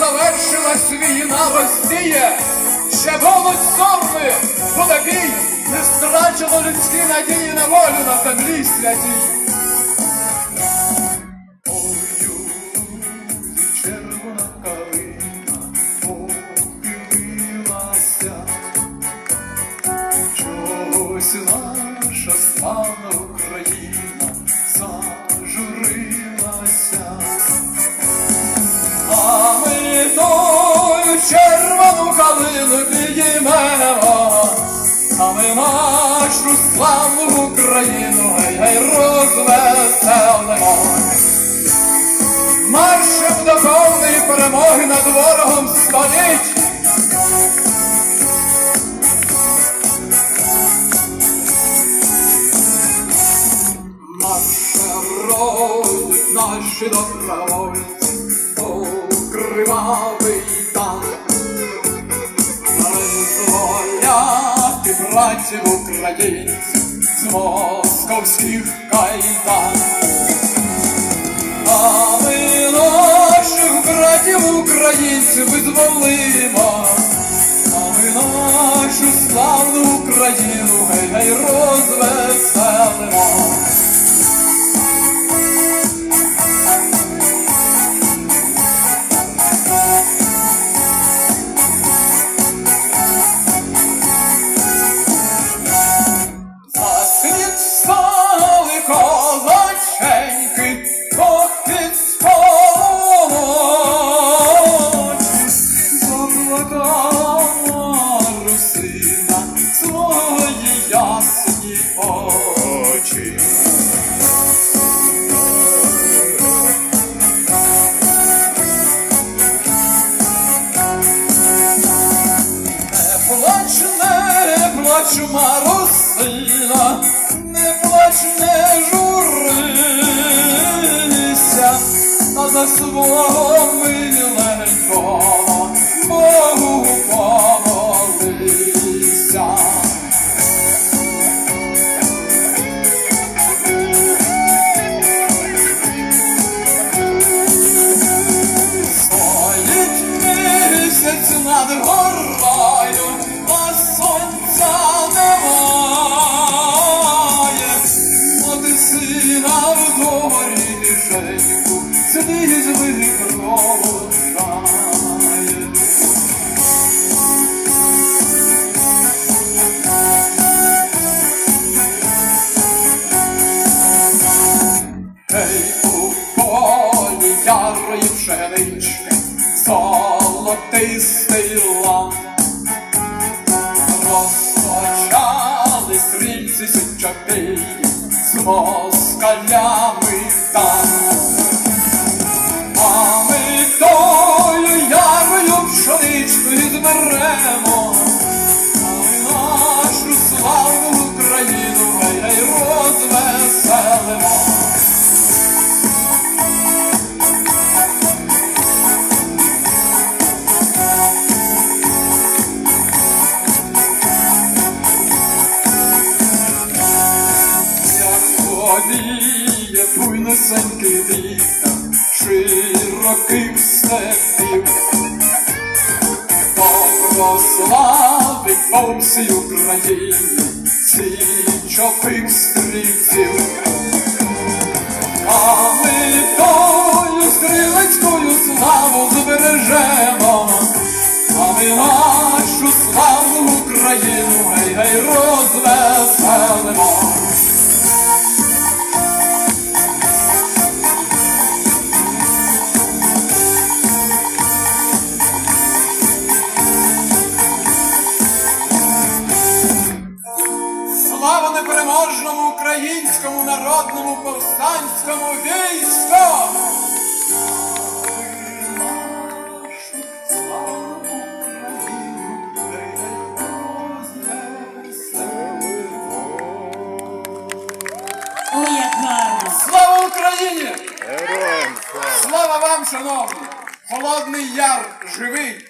завершилась війна Росія, ще будуть сорми, буде бій, не страчено людські надії на волю на землі святій. Чогось наша славна Україна калину підіймемо, а ми нашу славну Україну гей розвеселимо. Маршем до повної перемоги над ворогом. Марширують наші добровольці у Братів українців з московських кайдан. А ми наших братів українців визволимо, а ми нашу славну Україну гей, гей розвеселимо. Плач, Марусина, не плач, не журися, а за свого миленького ярої пшенички, золотистий лан. Розпочали стрільці сичаки з москалями там. А ми тою ярою пшеничкою зберемо, Водіє буйносенький вітер широких степів, Добро славить по всій Україні січових стрільців. А ми тою стрілецькою славу збережемо, а ми нашу славну Україну гей, непереможному українському народному повстанському війську! Слава Україні! Героям слава! Слава вам, шановні! Холодний яр живий!